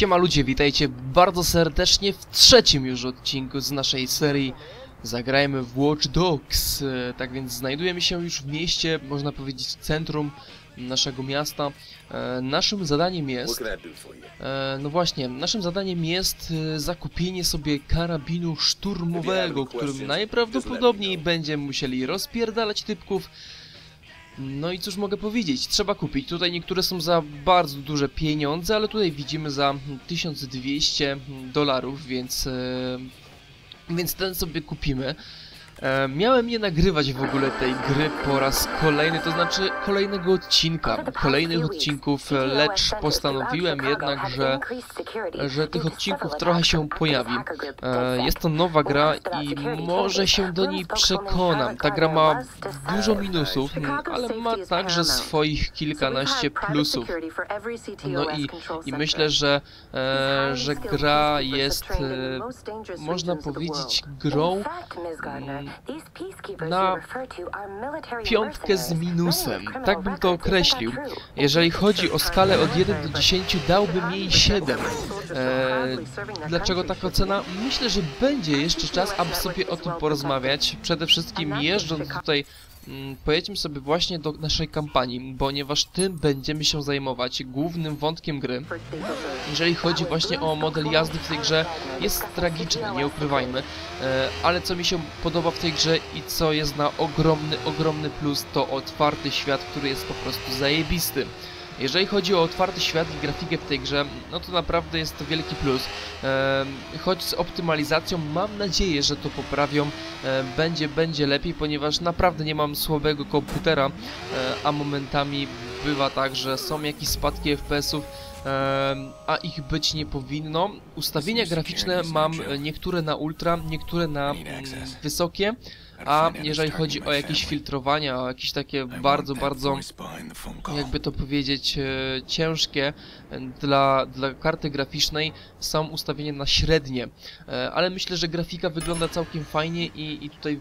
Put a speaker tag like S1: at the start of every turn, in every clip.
S1: Siema ludzie, witajcie bardzo serdecznie w trzecim już odcinku z naszej serii Zagrajmy w Watch Dogs. E, Tak więc znajdujemy się już w mieście, można powiedzieć centrum naszego miasta. E, Naszym zadaniem jest... E, no właśnie, naszym zadaniem jest zakupienie sobie karabinu szturmowego, którym najprawdopodobniej będziemy musieli rozpierdalać typków. No i cóż mogę powiedzieć, trzeba kupić. Tutaj niektóre są za bardzo duże pieniądze, ale tutaj widzimy za 1200 dolarów, więc, e, więc ten sobie kupimy. E, miałem nie nagrywać w ogóle tej gry po raz kolejny, to znaczy kolejnego odcinka, kolejnych odcinków, e, lecz postanowiłem jednak, że że tych odcinków trochę się pojawi. E, Jest to nowa gra i może się do niej przekonam. Ta gra ma dużo minusów, ale ma także swoich kilkanaście plusów. No i, i myślę, że, e, że gra jest, e, można powiedzieć, grą na piątkę z minusem. Tak bym to określił. Jeżeli chodzi o skalę od 1 do 10, dałbym jej 7. E, dlaczego taka ocena? Myślę, że będzie jeszcze czas, aby sobie o tym porozmawiać. Przede wszystkim jeżdżąc tutaj pojedźmy sobie właśnie do naszej kampanii, ponieważ tym będziemy się zajmować, głównym wątkiem gry. Jeżeli chodzi właśnie o model jazdy w tej grze, jest tragiczny, nie ukrywajmy, e, ale co mi się podoba w tej grze i co jest na ogromny, ogromny plus, to otwarty świat, który jest po prostu zajebisty. Jeżeli chodzi o otwarty świat i grafikę w tej grze, no to naprawdę jest to wielki plus. Choć z optymalizacją mam nadzieję, że to poprawią, będzie, będzie lepiej, ponieważ naprawdę nie mam słabego komputera, e, a momentami bywa tak, że są jakieś spadki FPS-ów, a ich być nie powinno. Ustawienia graficzne mam niektóre na ultra, niektóre na mm, wysokie, a jeżeli chodzi o jakieś filtrowania, o jakieś takie bardzo, bardzo jakby to powiedzieć, e, ciężkie e, dla, dla karty graficznej są ustawienia na średnie. E, ale myślę, że grafika wygląda całkiem fajnie i, i tutaj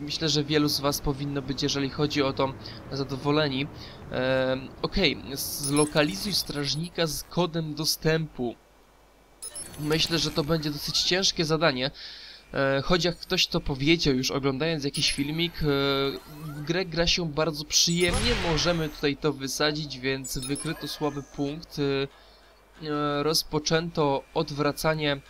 S1: myślę, że wielu z Was powinno być, jeżeli chodzi o to, zadowoleni. E, Okej, zlokalizuj strażnika z kodem dostępu. Myślę, że to będzie dosyć ciężkie zadanie. E, choć jak ktoś to powiedział już oglądając jakiś filmik, e, grę gra się bardzo przyjemnie, możemy tutaj to wysadzić, więc wykryto słaby punkt. E, rozpoczęto odwracanie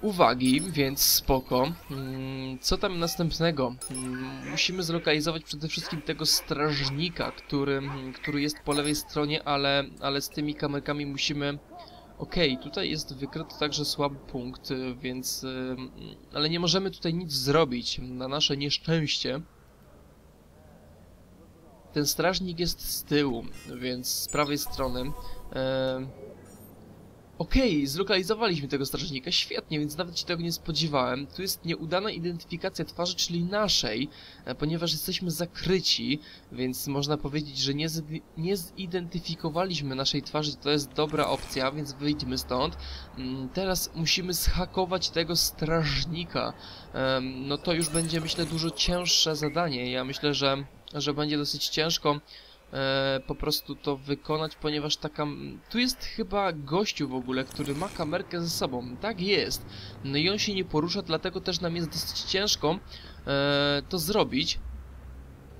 S1: uwagi, więc spoko. Mm, Co tam następnego? Mm, Musimy zlokalizować przede wszystkim tego strażnika, który, który jest po lewej stronie, ale, ale z tymi kamerkami musimy... Okej, tutaj jest wykryty także słaby punkt, y, więc... y, Ale nie możemy tutaj nic zrobić, na nasze nieszczęście. Ten strażnik jest z tyłu, więc z prawej strony. Okej, zlokalizowaliśmy tego strażnika, świetnie, więc nawet się tego nie spodziewałem. Tu jest nieudana identyfikacja twarzy, czyli naszej, e, ponieważ jesteśmy zakryci, więc można powiedzieć, że nie, nie zidentyfikowaliśmy naszej twarzy, to jest dobra opcja, więc wyjdźmy stąd. Mm, Teraz musimy zhakować tego strażnika. No to już będzie, myślę, dużo cięższe zadanie. Ja myślę, że, że będzie dosyć ciężko e, po prostu to wykonać, ponieważ taka... Tu jest chyba gościu w ogóle, który ma kamerkę ze sobą. Tak jest. No i on się nie porusza, dlatego też nam jest dosyć ciężko e, to zrobić.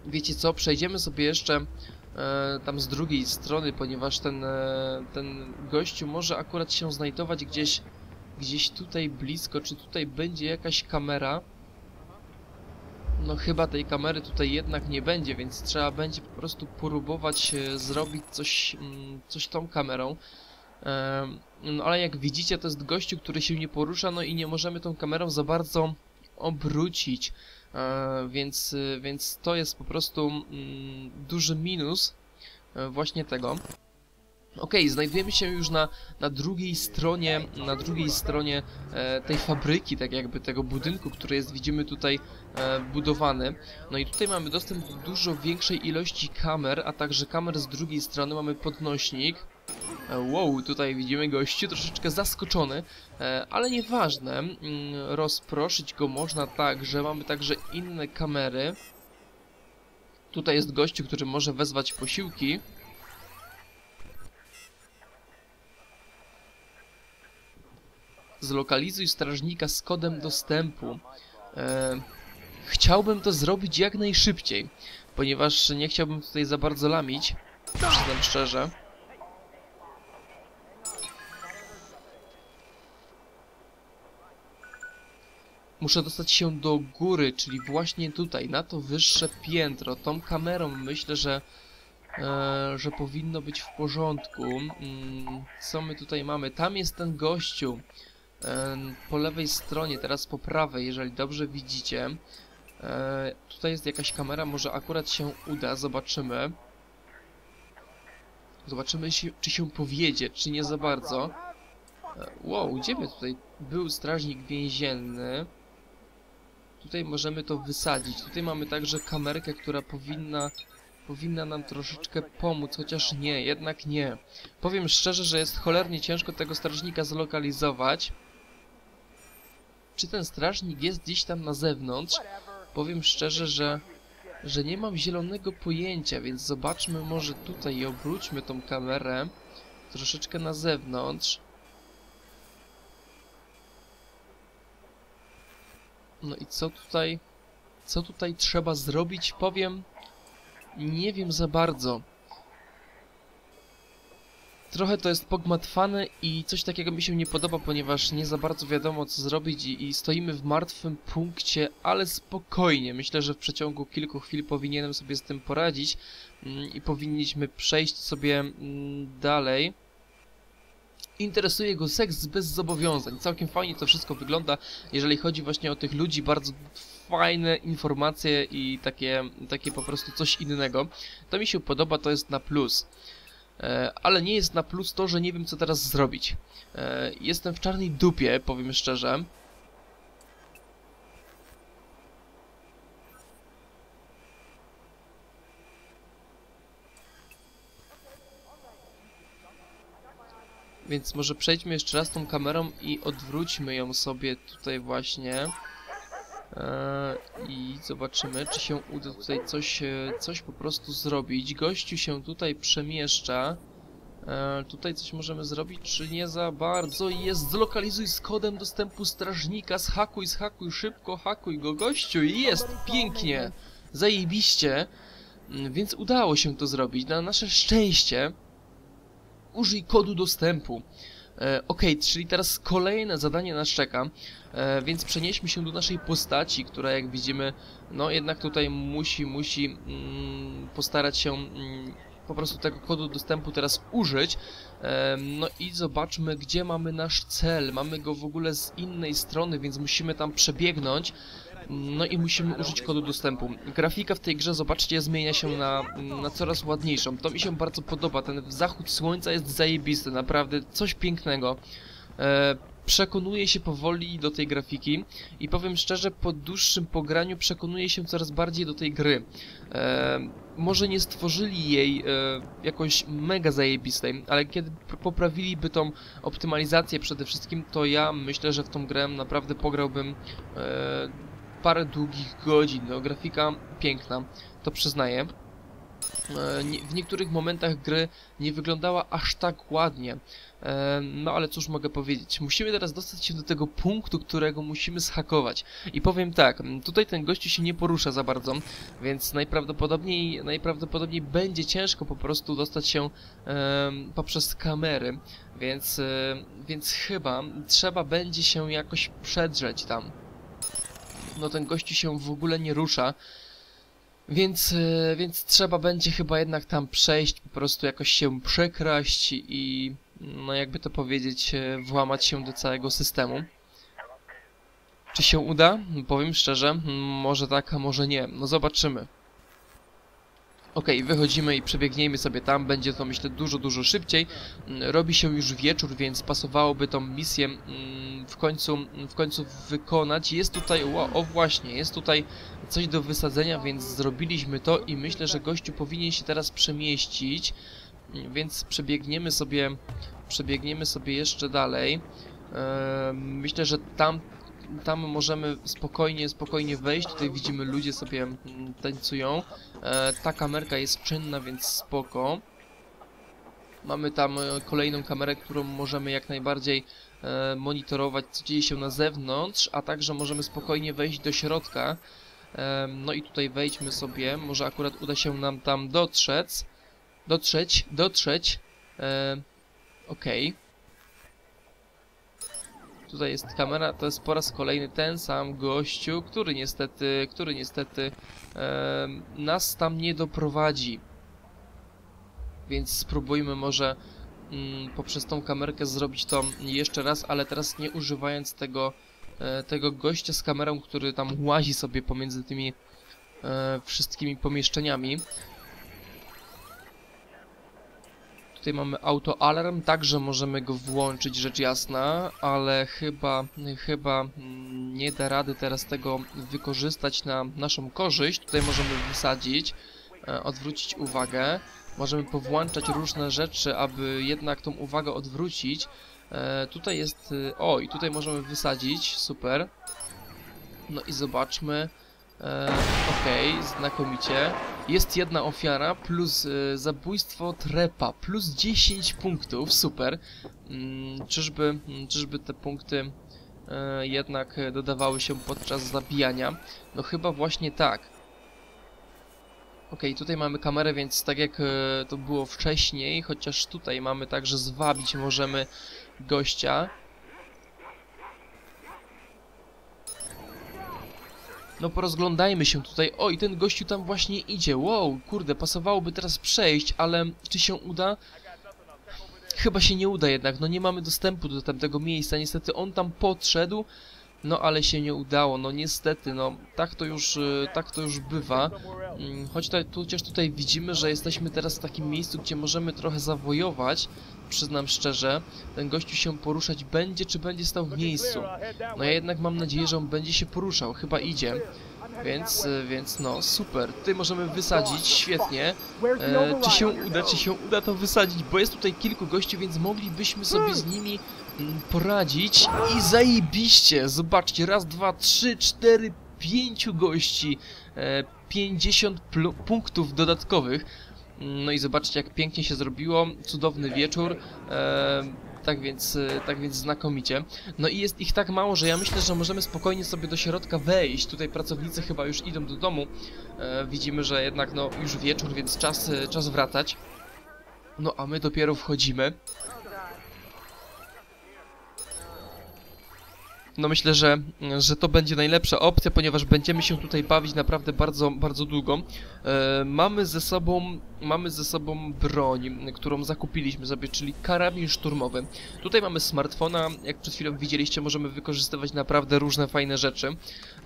S1: Wiecie co, przejdziemy sobie jeszcze e, tam z drugiej strony, ponieważ ten, e, ten gościu może akurat się znajdować gdzieś, gdzieś tutaj blisko. Czy tutaj będzie jakaś kamera? No chyba tej kamery tutaj jednak nie będzie, więc trzeba będzie po prostu próbować e, zrobić coś, mm, coś tą kamerą. No ale jak widzicie to jest gościu, który się nie porusza, no i nie możemy tą kamerą za bardzo obrócić. E, Więc, e, więc to jest po prostu mm, duży minus właśnie tego. Okej, znajdujemy się już na, na drugiej stronie, na drugiej stronie e, tej fabryki, tak jakby tego budynku, który jest, widzimy tutaj e, budowany. No i tutaj mamy dostęp do dużo większej ilości kamer, a także kamer z drugiej strony mamy podnośnik. E, wow, tutaj widzimy gościu troszeczkę zaskoczony, e, ale nieważne. Mm, rozproszyć go można tak, że mamy także inne kamery. Tutaj jest gościu, który może wezwać posiłki. Zlokalizuj strażnika z kodem dostępu. E, chciałbym to zrobić jak najszybciej, ponieważ nie chciałbym tutaj za bardzo lamić, przyznam szczerze. Muszę dostać się do góry, czyli właśnie tutaj, na to wyższe piętro. Tą kamerą myślę, że, e, że powinno być w porządku. Mm, co my tutaj mamy? Tam jest ten gościu. Po lewej stronie, teraz po prawej, jeżeli dobrze widzicie. Tutaj jest jakaś kamera, może akurat się uda, zobaczymy. Zobaczymy, czy się powiedzie, czy nie za bardzo. E, wow, gdzie my tutaj? Był strażnik więzienny. Tutaj możemy to wysadzić. Tutaj mamy także kamerkę, która powinna powinna nam troszeczkę pomóc, chociaż nie, jednak nie. Powiem szczerze, że jest cholernie ciężko tego strażnika zlokalizować. Czy ten strażnik jest gdzieś tam na zewnątrz? Powiem szczerze, że, że nie mam zielonego pojęcia, więc zobaczmy może tutaj i obróćmy tą kamerę troszeczkę na zewnątrz. No i co tutaj... Co tutaj trzeba zrobić? Powiem... Nie wiem za bardzo. Trochę to jest pogmatwane i coś takiego mi się nie podoba, ponieważ nie za bardzo wiadomo co zrobić i, i, stoimy w martwym punkcie, ale spokojnie. Myślę, że w przeciągu kilku chwil powinienem sobie z tym poradzić mm, i powinniśmy przejść sobie mm, dalej. Interesuje go seks bez zobowiązań. Całkiem fajnie to wszystko wygląda, jeżeli chodzi właśnie o tych ludzi, bardzo fajne informacje i takie, takie po prostu coś innego. To mi się podoba, to jest na plus. E, ale nie jest na plus to, że nie wiem co teraz zrobić. E, jestem w czarnej dupie, powiem szczerze. Więc może przejdźmy jeszcze raz tą kamerą i odwróćmy ją sobie tutaj właśnie. Eee, I zobaczymy, czy się uda tutaj coś, e, coś po prostu zrobić. Gościu się tutaj przemieszcza. Eee, tutaj coś możemy zrobić, czy nie za bardzo? Jest, zlokalizuj z kodem dostępu strażnika, zhakuj, zhakuj, szybko, hakuj go, gościu, jest, pięknie, zajebiście. Mm, więc udało się to zrobić, na nasze szczęście użyj kodu dostępu. E, ok, czyli teraz kolejne zadanie nas czeka, e, więc przenieśmy się do naszej postaci, która jak widzimy, no jednak tutaj musi, musi mm, postarać się mm, po prostu tego kodu dostępu teraz użyć. No i zobaczmy, gdzie mamy nasz cel. Mamy go w ogóle z innej strony, więc musimy tam przebiegnąć. No i musimy użyć kodu dostępu. Grafika w tej grze, zobaczcie, zmienia się na, na coraz ładniejszą. To mi się bardzo podoba. Ten zachód słońca jest zajebisty, naprawdę coś pięknego. E, przekonuję się powoli do tej grafiki i powiem szczerze, po dłuższym pograniu przekonuję się coraz bardziej do tej gry. E, może nie stworzyli jej e, jakoś mega zajebistej, ale kiedy poprawiliby tą optymalizację przede wszystkim, to ja myślę, że w tą grę naprawdę pograłbym e, parę długich godzin. No, grafika piękna, to przyznaję. E, w niektórych momentach gry nie wyglądała aż tak ładnie. E, no ale cóż mogę powiedzieć. Musimy teraz dostać się do tego punktu, którego musimy zhakować. I powiem tak, tutaj ten gościu się nie porusza za bardzo, więc najprawdopodobniej, najprawdopodobniej będzie ciężko po prostu dostać się e, poprzez kamery. Więc, więc chyba trzeba będzie się jakoś przedrzeć tam no ten gościu się w ogóle nie rusza. Więc, e, więc trzeba będzie chyba jednak tam przejść, po prostu jakoś się przekraść i, no jakby to powiedzieć, e, włamać się do całego systemu. Czy się uda? Powiem szczerze, może tak, a może nie. No zobaczymy. Ok, wychodzimy i przebiegnijmy sobie tam, będzie to myślę dużo, dużo szybciej. Mm, robi się już wieczór, więc pasowałoby tą misję mm, w końcu, w końcu wykonać. Jest tutaj, o, o właśnie, jest tutaj coś do wysadzenia, więc zrobiliśmy to i myślę, że gościu powinien się teraz przemieścić. Mm, więc przebiegniemy sobie, przebiegniemy sobie jeszcze dalej. Myślę, że tam tam możemy spokojnie, spokojnie wejść. Tutaj widzimy ludzie sobie mm, tańcują. E, ta kamerka jest czynna, więc spoko. Mamy tam e, kolejną kamerę, którą możemy jak najbardziej e, monitorować, co dzieje się na zewnątrz, a także możemy spokojnie wejść do środka. E, no i tutaj wejdźmy sobie, może akurat uda się nam tam dotrzeć. Dotrzeć, dotrzeć. E, Okej. Okay. Tutaj jest kamera, to jest po raz kolejny ten sam gościu, który niestety, który niestety e, nas tam nie doprowadzi. Więc spróbujmy może mm, poprzez tą kamerkę zrobić to jeszcze raz, ale teraz nie używając tego, e, tego gościa z kamerą, który tam łazi sobie pomiędzy tymi e, wszystkimi pomieszczeniami. Tutaj mamy autoalarm, także możemy go włączyć, rzecz jasna, ale chyba, chyba mm, nie da rady teraz tego wykorzystać na naszą korzyść. Tutaj możemy wysadzić, e, odwrócić uwagę. Możemy powłączać różne rzeczy, aby jednak tą uwagę odwrócić. E, tutaj jest... E, o, i tutaj możemy wysadzić, super. No i zobaczmy. E, Okej, okay, znakomicie. Jest jedna ofiara plus e, zabójstwo trepa plus 10 punktów, super. Mm, czyżby, mm, czyżby te punkty e, jednak dodawały się podczas zabijania? No chyba właśnie tak. Ok, tutaj mamy kamerę, więc tak jak e, to było wcześniej, chociaż tutaj mamy także zwabić możemy gościa. No porozglądajmy się tutaj. O, i ten gościu tam właśnie idzie. Wow, kurde, pasowałoby teraz przejść, ale czy się uda? Chyba się nie uda jednak, no nie mamy dostępu do tamtego miejsca. Niestety on tam podszedł, no ale się nie udało, no niestety, no tak to już, y, tak to już bywa. Mm, choć tutaj, chociaż tutaj widzimy, że jesteśmy teraz w takim miejscu, gdzie możemy trochę zawojować, przyznam szczerze. Ten gościu się poruszać będzie, czy będzie stał w miejscu? No ja jednak mam nadzieję, że on będzie się poruszał, chyba idzie. Więc, więc no, super. Tutaj możemy wysadzić, świetnie. E, czy się uda, czy się uda to wysadzić, bo jest tutaj kilku gości, więc moglibyśmy sobie z nimi mm, poradzić i zajebiście. Zobaczcie, raz, dwa, trzy, cztery, pięciu gości. E, 50 punktów dodatkowych. No i zobaczcie, jak pięknie się zrobiło. Cudowny wieczór. E, tak więc, e, tak więc znakomicie. No i jest ich tak mało, że ja myślę, że możemy spokojnie sobie do środka wejść. Tutaj pracownicy chyba już idą do domu. E, widzimy, że jednak no już wieczór, więc czas, czas wracać. No a my dopiero wchodzimy. No myślę, że, że to będzie najlepsza opcja, ponieważ będziemy się tutaj bawić naprawdę bardzo, bardzo długo. E, mamy ze sobą, mamy ze sobą broń, którą zakupiliśmy sobie, czyli karabin szturmowy. Tutaj mamy smartfona, jak przed chwilą widzieliście, możemy wykorzystywać naprawdę różne fajne rzeczy,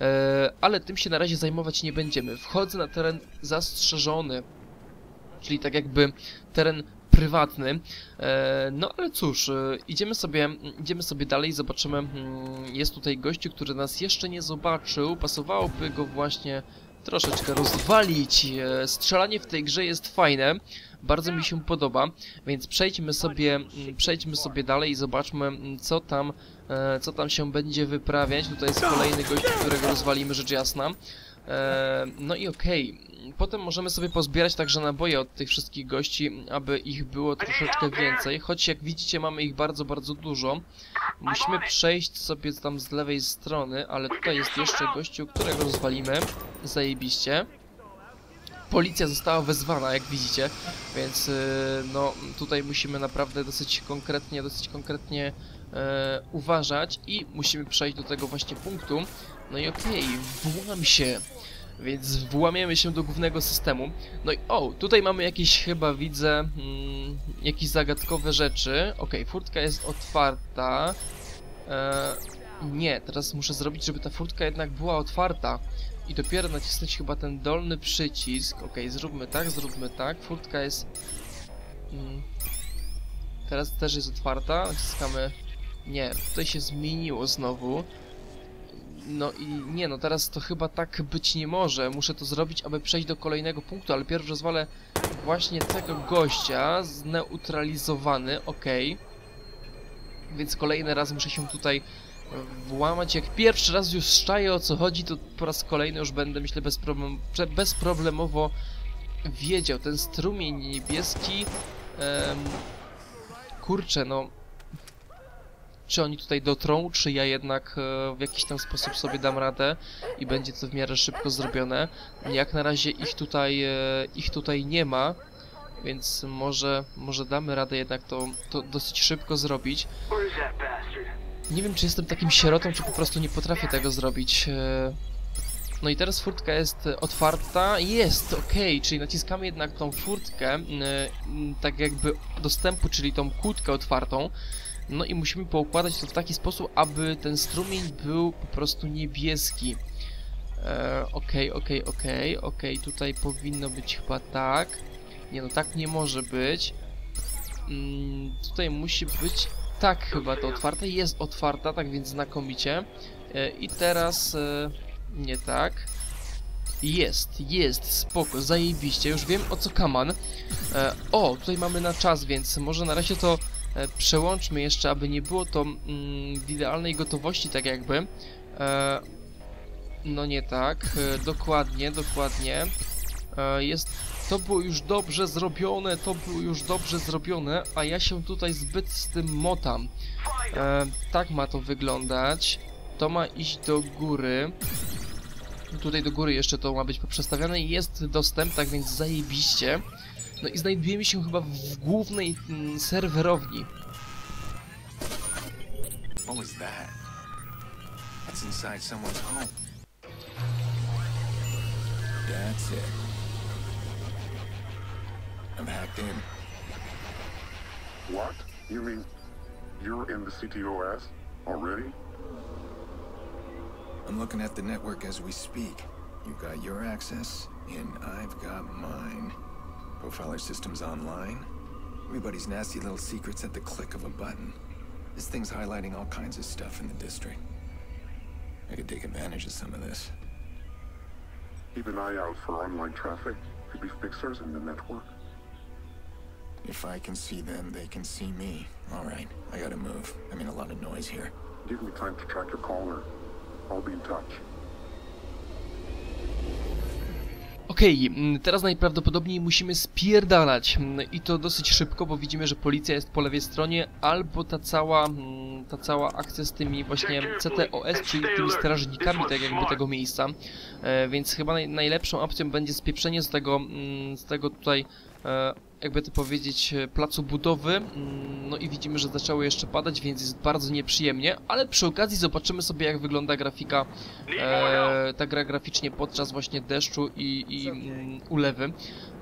S1: e, ale tym się na razie zajmować nie będziemy. Wchodzę na teren zastrzeżony, czyli tak jakby teren prywatny. E, no ale cóż, e, idziemy sobie, idziemy sobie dalej, zobaczymy. Mm, jest tutaj gościu, który nas jeszcze nie zobaczył. Pasowałoby go właśnie troszeczkę rozwalić. E, strzelanie w tej grze jest fajne. Bardzo mi się podoba, więc przejdźmy sobie, mm, przejdźmy sobie dalej i zobaczmy, mm, co tam, co tam się będzie wyprawiać. Tutaj jest kolejny gość, którego rozwalimy, rzecz jasna. No i okej, okay. Potem możemy sobie pozbierać także naboje od tych wszystkich gości, aby ich było troszeczkę więcej. Choć jak widzicie mamy ich bardzo, bardzo dużo. Musimy przejść sobie tam z lewej strony, ale tutaj jest jeszcze gościu, którego rozwalimy. Zajebiście. Policja została wezwana, jak widzicie, więc yy, no tutaj musimy naprawdę dosyć konkretnie, dosyć konkretnie yy, uważać i musimy przejść do tego właśnie punktu. No i okej, okay, się. Więc włamiemy się do głównego systemu. No i o, tutaj mamy jakieś chyba widzę mm, jakieś zagadkowe rzeczy. Ok, furtka jest otwarta. E, nie, teraz muszę zrobić, żeby ta furtka jednak była otwarta. I dopiero nacisnąć chyba ten dolny przycisk. Ok, zróbmy tak, zróbmy tak. Furtka jest... Mm, teraz też jest otwarta. Naciskamy... Nie, tutaj się zmieniło znowu. No i nie, no teraz to chyba tak być nie może. Muszę to zrobić, aby przejść do kolejnego punktu, ale pierwszy rozwalę właśnie tego gościa, zneutralizowany, ok. Więc kolejny raz muszę się tutaj włamać. Jak pierwszy raz już szczaję o co chodzi, to po raz kolejny już będę, myślę, bezproblem, bezproblemowo wiedział. Ten strumień niebieski... Um, kurczę, no czy oni tutaj dotrą, czy ja jednak e, w jakiś tam sposób sobie dam radę i będzie to w miarę szybko zrobione. Jak na razie ich tutaj, e, ich tutaj nie ma, więc może, może damy radę jednak to, to dosyć szybko zrobić. Nie wiem, czy jestem takim sierotą, czy po prostu nie potrafię tego zrobić. e. No i teraz furtka jest otwarta. Jest, okej, czyli naciskamy jednak tą furtkę, tak jakby dostępu, czyli tą kłódkę otwartą. No i musimy poukładać to w taki sposób, aby ten strumień był po prostu niebieski. E, Okej, okej, okej, okej, tutaj powinno być chyba tak. Nie no, tak nie może być. Mm, tutaj musi być tak chyba to otwarte. Jest otwarta, tak więc znakomicie. E, I teraz... E, nie tak. Jest, jest, spoko, zajebiście. Już wiem o co kaman. E, o, tutaj mamy na czas, więc może na razie to przełączmy jeszcze, aby nie było to mm, w idealnej gotowości, tak jakby. E, no nie tak, e, dokładnie, dokładnie. E, jest, to było już dobrze zrobione, to było już dobrze zrobione, a ja się tutaj zbyt z tym motam. E, tak ma to wyglądać. To ma iść do góry. Tutaj do góry jeszcze to ma być poprzestawiane i jest dostęp, tak więc zajebiście. No i znajdujemy się chyba w głównej mm, serwerowni.
S2: What was that? That's inside someone's home. That's it. I'm hacked in.
S3: What? You mean you're in the CTOS already?
S2: I'm looking at the network as we speak. You've got your access, and I've got mine. Profiler system's online. Everybody's nasty little secrets at the click of a button. This thing's highlighting all kinds of stuff in the district. I could take advantage of some of this.
S3: Keep an eye out for online traffic. Could be fixers in the network.
S2: If I can see them, they can see me. All right, I gotta move. I mean, a lot of noise here.
S3: Give me time to track your caller. I'll be in touch.
S1: Okej, mm, teraz najprawdopodobniej musimy spierdalać mm, i to dosyć szybko, bo widzimy, że policja jest po lewej stronie, albo ta cała, mm, ta cała akcja z tymi właśnie CTOS, czyli tymi strażnikami tak jakby tego miejsca, e, więc chyba naj, najlepszą opcją będzie spieprzenie z tego, z tego tutaj, e, jakby to powiedzieć, e, placu budowy, Mm, no i widzimy, że zaczęło jeszcze padać, więc jest bardzo nieprzyjemnie, ale przy okazji zobaczymy sobie jak wygląda grafika e, ta gra graficznie podczas właśnie deszczu i, i mm, ulewy.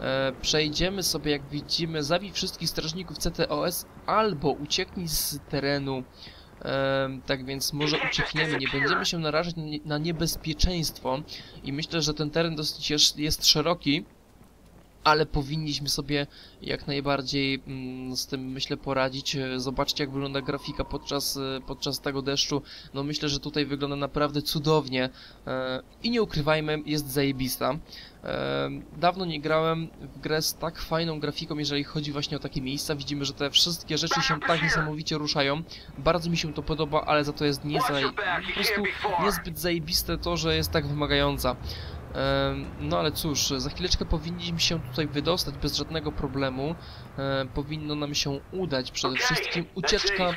S1: E, przejdziemy sobie, jak widzimy, zabij wszystkich strażników CTOS albo ucieknij z terenu. E, tak więc może uciekniemy, nie będziemy się narażać na nie- na niebezpieczeństwo i myślę, że ten teren dosyć jest, jest szeroki ale powinniśmy sobie jak najbardziej mm, z tym myślę poradzić. E, Zobaczcie jak wygląda grafika podczas, e, podczas tego deszczu. No myślę, że tutaj wygląda naprawdę cudownie e, i nie ukrywajmy, jest zajebista. Dawno nie grałem w grę z tak fajną grafiką, jeżeli chodzi właśnie o takie miejsca. Widzimy, że te wszystkie rzeczy się tak niesamowicie ruszają. Bardzo mi się to podoba, ale za to jest po prostu niezbyt zajebiste to, że jest tak wymagająca. No ale cóż, za chwileczkę powinniśmy się tutaj wydostać bez żadnego problemu. Powinno nam się udać przede wszystkim. Ucieczka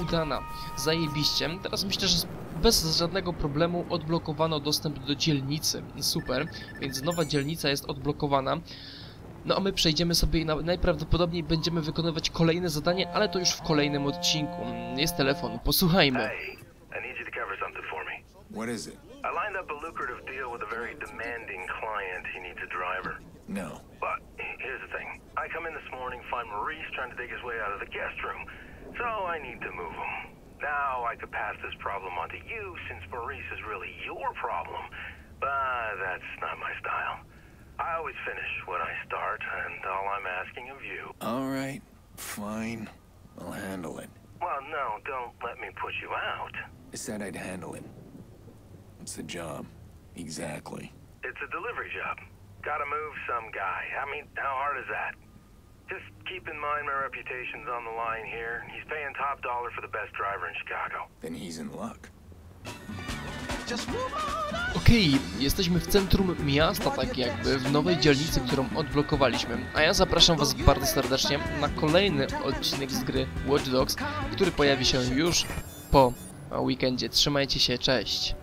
S1: udana. Zajebiście. Teraz myślę, że bez żadnego problemu odblokowano dostęp do dzielnicy. Super, więc nowa dzielnica jest odblokowana. No a my przejdziemy sobie i na, najprawdopodobniej będziemy wykonywać kolejne zadanie, ale to już w kolejnym odcinku. Jest telefon, posłuchajmy.
S4: Hey, I need you to cover something for me.
S2: What is it?
S4: I lined up a lucrative deal with a very demanding client. He needs a driver.
S2: No.
S4: But here's the thing. I come in this morning, find Maurice trying to dig his way out of the guest room. So I need to move him. Now I could pass this problem on to you since Maurice is really your problem. But that's not my style. I always finish what I start, and all I'm asking of you.
S2: All right, fine. I'll handle it.
S4: Well, no, don't let me put you out.
S2: I said I'd handle it. What's the job? Exactly.
S4: It's a delivery job. Gotta move some guy. I mean, how hard is that? Just keep in mind my reputation's on the line here. He's paying top dollar for the best driver in Chicago.
S2: Then he's in luck.
S1: Okej, okay, jesteśmy w centrum miasta, tak jakby, w nowej dzielnicy, którą odblokowaliśmy. A ja zapraszam Was bardzo serdecznie na kolejny odcinek z gry Watch Dogs, który pojawi się już po weekendzie. Trzymajcie się, cześć!